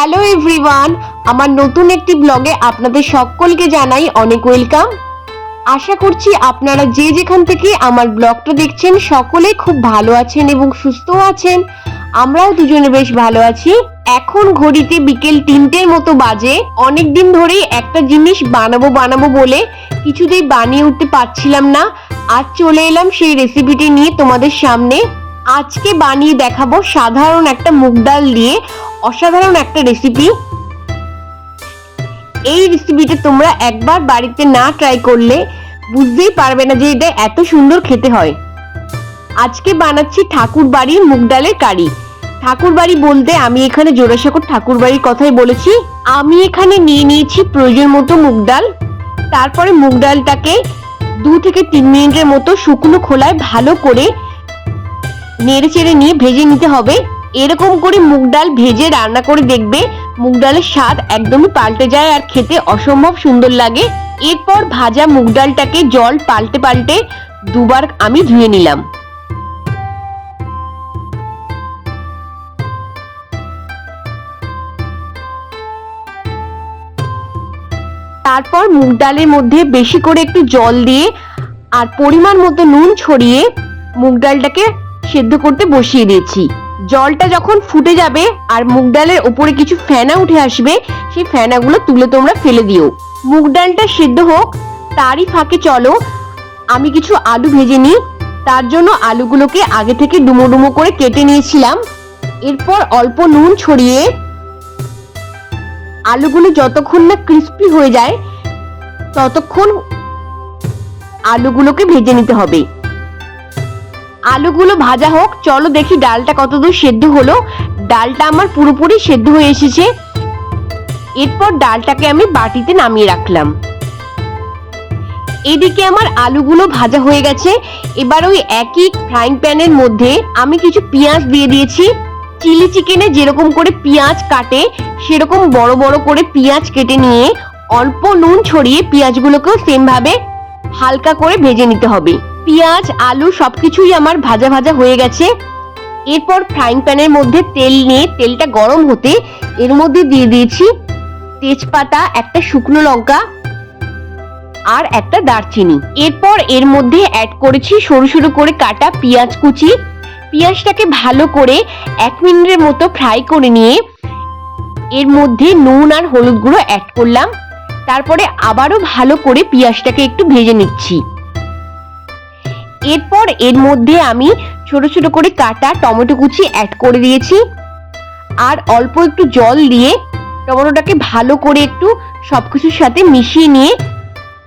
Hello everyone আমার নতুন একটি ব্লগে আপনাদের সকলকে জানাই অনেক ওয়েলকাম আশা করছি আপনারা যে যেখান থেকে আমার ব্লগটা দেখছেন, সকলে খুব ভালো আছেন এবং সুস্থ আছেন। আমরাও দুজনে বেশ ভালো আছি। এখন ঘড়িতে বিকেল তিনটের মতো বাজে। অনেক দিন ধরেই একটা জিনিস বানাবো বানাবো বলে কিছুতেই বানিয়ে উঠতে পারছিলাম না। আজ চলে এলাম সেই রেসিপিটি নিয়ে তোমাদের সামনে। আজকে বানিয়ে দেখাবো সাধারণ একটা মুগ ডাল দিয়ে অসাধারণ একটা রেসিপি এই রেসিপিটা তোমরা একবার বাড়িতে না ট্রাই করলে বুঝতেই পারবে না যে এটা এত সুন্দর খেতে হয়। আজকে বানাচ্ছি ঠাকুর বাড়ির মুগ ডালের কারি। ঠাকুর বাড়ি বলতে আমি এখানে জোড়াসাঁকোর ঠাকুর বাড়ির কথাই বলেছি। আমি এখানে নিয়ে নিয়েছি প্রয়োজন মতো মুগ ডাল। তারপরে মুগ ডালটাকে দু থেকে তিন মিনিটের মতো শুকনো খোলায় ভালো করে নেড়ে চেড়ে নিয়ে ভেজে নিতে হবে। এরকম করে মুগ ডাল ভেজে রান্না করে দেখবে, মুগ ডালের স্বাদ একদমই পাল্টে যায় আর খেতে অসম্ভব সুন্দর লাগে। এরপর ভাজা মুগ ডালটাকে জল পাল্টে পাল্টে দুবার আমি ধুয়ে নিলাম। তারপর মুগ ডালের মধ্যে বেশি করে একটু জল দিয়ে আর পরিমাণ মতো নুন ছড়িয়ে মুগ ডালটাকে সেদ্ধ করতে বসিয়ে দিয়েছি। জলটা যখন ফুটে যাবে আর মুগ ডালের ওপরে কিছু ফেনা উঠে আসবে, সেই ফেনাগুলো তুলে তোমরা ফেলে দিও। মুগ ডালটা সেদ্ধ হোক, তারই ফাঁকে চলো, আমি কিছু আলু ভেজে নিই। তার জন্য আলুগুলোকে আগে থেকে ডুমো ডুমো করে কেটে নিয়েছিলাম। এরপর অল্প নুন ছড়িয়ে আলুগুলো যতক্ষণ না ক্রিস্পি হয়ে যায়, ততক্ষণ আলুগুলোকে ভেজে নিতে হবে। আলুগুলো ভাজা হোক, চলো দেখি ডালটা কতদূর সেদ্ধ হলো। ডালটা আমার পুরোপুরি সেদ্ধ হয়ে এসেছে। এরপর ডালটাকে আমি বাটিতে নামিয়ে রাখলাম। এদিকে আমার আলুগুলো ভাজা হয়ে গেছে। এবার ওই একই ফ্রাইং প্যানের মধ্যে আমি কিছু পেঁয়াজ দিয়ে দিয়েছি। চিলি চিকেনে যেরকম করে পেঁয়াজ কাটে, সেরকম বড় বড় করে পেঁয়াজ কেটে নিয়ে অল্প নুন ছড়িয়ে পেঁয়াজগুলোকেও সেমভাবে হালকা করে ভেজে নিতে হবে। পেঁয়াজ, আলু সবকিছুই আমার ভাজা ভাজা হয়ে গেছে। এরপর ফ্রাইং প্যানের মধ্যে তেল নিয়ে তেলটা গরম হতে এর মধ্যে দিয়ে দিয়েছি তেজপাতা, একটা শুকনো লঙ্কা আর একটা দারচিনি। এরপর এর মধ্যে অ্যাড করেছি সরু সরু করে কাটা পেঁয়াজ কুচি। পেঁয়াজটাকে ভালো করে এক মিনিটের মতো ফ্রাই করে নিয়ে এর মধ্যে নুন আর হলুদ গুঁড়ো অ্যাড করলাম। তারপরে আবারও ভালো করে পেঁয়াজটাকে একটু ভেজে নিচ্ছি। এরপর এর মধ্যে আমি ছোট ছোট করে কাটা টমেটো কুচি অ্যাড করে দিয়েছি। আর অল্প একটু জল দিয়ে টমেটোটাকে ভালো করে একটু সব কিছুর সাথে মিশিয়ে নিয়ে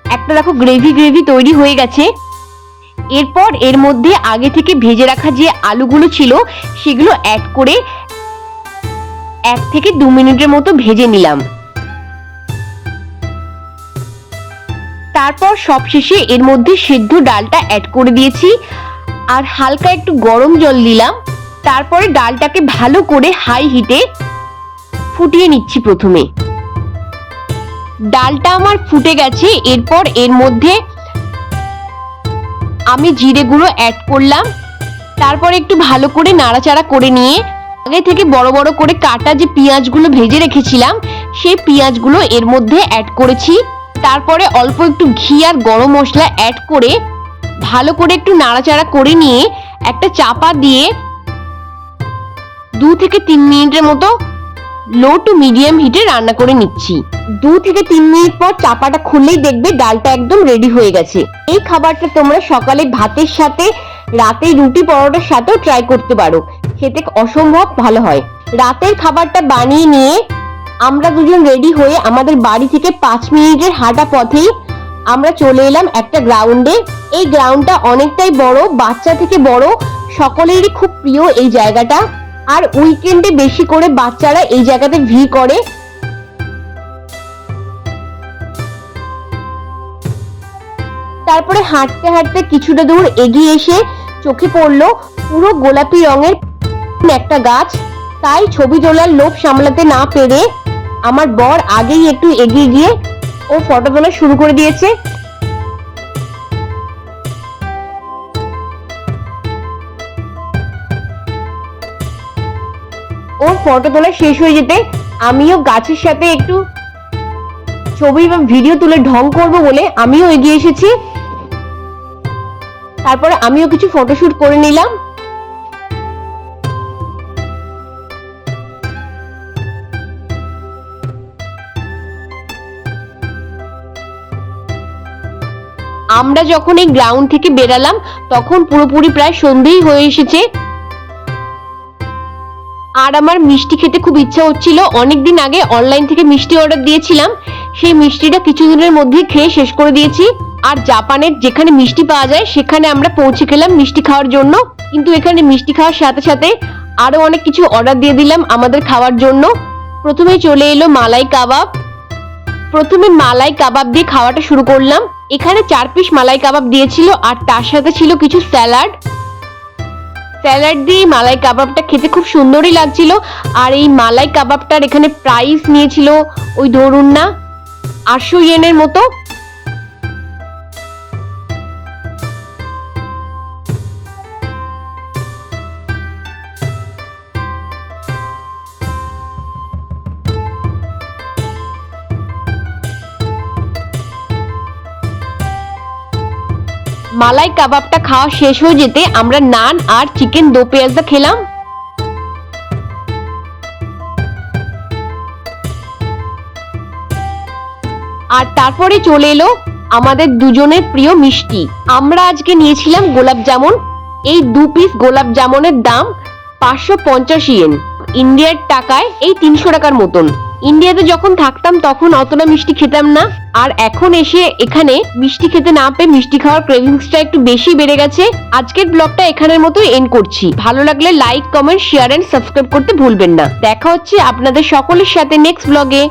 একটা দেখো গ্রেভি গ্রেভি তৈরি হয়ে গেছে। এরপর এর মধ্যে আগে থেকে ভেজে রাখা যে আলুগুলো ছিল সেগুলো অ্যাড করে এক থেকে দু মিনিটের মতো ভেজে নিলাম। তারপর সবশেষে এর মধ্যে সিদ্ধ ডালটা অ্যাড করে দিয়েছি। আর হালকা একটু গরম জল দিলাম। তারপরে ডালটাকে ভালো করে হাই হিটে ফুটিয়ে নিচ্ছি প্রথমে। ডালটা আমার ফুটে গেছে। এরপর এর মধ্যে আমি জিরে গুঁড়ো অ্যাড করলাম। তারপর একটু ভালো করে নাড়াচাড়া করে নিয়ে আগে থেকে বড় বড় করে কাটা যে পেঁয়াজগুলো ভেজে রেখেছিলাম, সেই পেঁয়াজগুলো এর মধ্যে অ্যাড করেছি। তারপরে অল্প একটু ঘি আর গরম মশলা অ্যাড করে ভালো করে একটু নাড়াচাড়া করে নিয়ে একটা চাপা দিয়ে দু থেকে তিন মিনিটের মতো লো টু মিডিয়াম হিটে রান্না করে নিচ্ছি। দু থেকে তিন মিনিট পর চাপাটা খুললেই দেখবে ডালটা একদম রেডি হয়ে গেছে। এই খাবারটা তোমরা সকালে ভাতের সাথে, রাতে রুটি পরোটার সাথেও ট্রাই করতে পারো। খেতে অসম্ভব ভালো হয়। রাতের খাবারটা বানিয়ে নিয়ে আমরা দুজন রেডি হয়ে আমাদের বাড়ি থেকে পাঁচ মিনিটের হাঁটা পথেই আমরা চলে এলাম একটা গ্রাউন্ডে এই গ্রাউন্ডটা অনেকটাই বড়, বাচ্চা থেকে বড়, সকলেরই খুব প্রিয় এই জায়গাটা। আর উইকেন্ডে বেশি করে বাচ্চারা এই জায়গাতে ভিড় করে। তারপরে হাঁটতে হাঁটতে কিছুটা দূর এগিয়ে এসে চোখে পড়ল পুরো গোলাপি রঙের একটা গাছ। তাই ছবি তোলার লোভ সামলাতে না পেরে আমার বর আগেই একটু এগিয়ে গিয়ে ও ফটো তোলা শুরু করে দিয়েছে। ওর ফটো তোলা শেষ হয়ে যেতে আমিও গাছের সাথে একটু ছবি বা ভিডিও তুলে ঢং করব বলে আমিও এগিয়ে এসেছি। তারপরে আমিও কিছু ফটোশুট করে নিলাম। আমরা যখন এই গ্রাউন্ড থেকে বেরালাম, তখন পুরোপুরি প্রায় সন্ধেই হয়ে এসেছে। আর আমার মিষ্টি খেতে খুব ইচ্ছা হচ্ছিল। অনেকদিন আগে অনলাইন থেকে মিষ্টি অর্ডার দিয়েছিলাম। সেই মিষ্টিটা কিছুদিনের মধ্যে খেয়ে শেষ করে দিয়েছি। আর জাপানের যেখানে মিষ্টি পাওয়া যায়, সেখানে আমরা পৌঁছে গেলাম মিষ্টি খাওয়ার জন্য। কিন্তু এখানে মিষ্টি খাওয়ার সাথে সাথে আরও অনেক কিছু অর্ডার দিয়ে দিলাম আমাদের খাওয়ার জন্য। প্রথমে চলে এলো মালাই কাবাব। প্রথমে মালাই কাবাব দিয়ে খাওয়াটা শুরু করলাম। এখানে চার পিস মালাই কাবাব দিয়েছিল আর তার সাথে ছিল কিছু স্যালাড। স্যালাড দিয়ে মালাই কাবাবটা খেতে খুব সুন্দরই লাগছিল। আর এই মালাই কাবাবটার এখানে প্রাইস নিয়েছিল ওই ধরুন না আটশো ইয়েনের মতো। মালাই কাবাবটা খাওয়া শেষ হয়ে যেতে আমরা নান আর চিকেন দো পেঁয়াজটা খেলাম। আর তারপরে চলে এলো আমাদের দুজনের প্রিয় মিষ্টি। আমরা আজকে নিয়েছিলাম গোলাপ জামুন। এই দু পিস গোলাপ জামুনের দাম পাঁচশো পঞ্চাশ ইয়েন ইন্ডিয়ার টাকায় এই তিনশো টাকার মতন। ইন্ডিয়াতে যখন থাকতাম, তখন অতটা মিষ্টি খেতাম না। আর এখন এসে এখানে মিষ্টি খেতে না পেয়ে মিষ্টি খাওয়ার ক্রেভিংসটা একটু বেশি বেড়ে গেছে। আজকের ব্লগটা এখানের মতো এন্ড করছি। ভালো লাগলে like comment share and subscribe করতে ভুলবেন না। দেখা হচ্ছে আপনাদের সকলের সাথে নেক্সট ব্লগে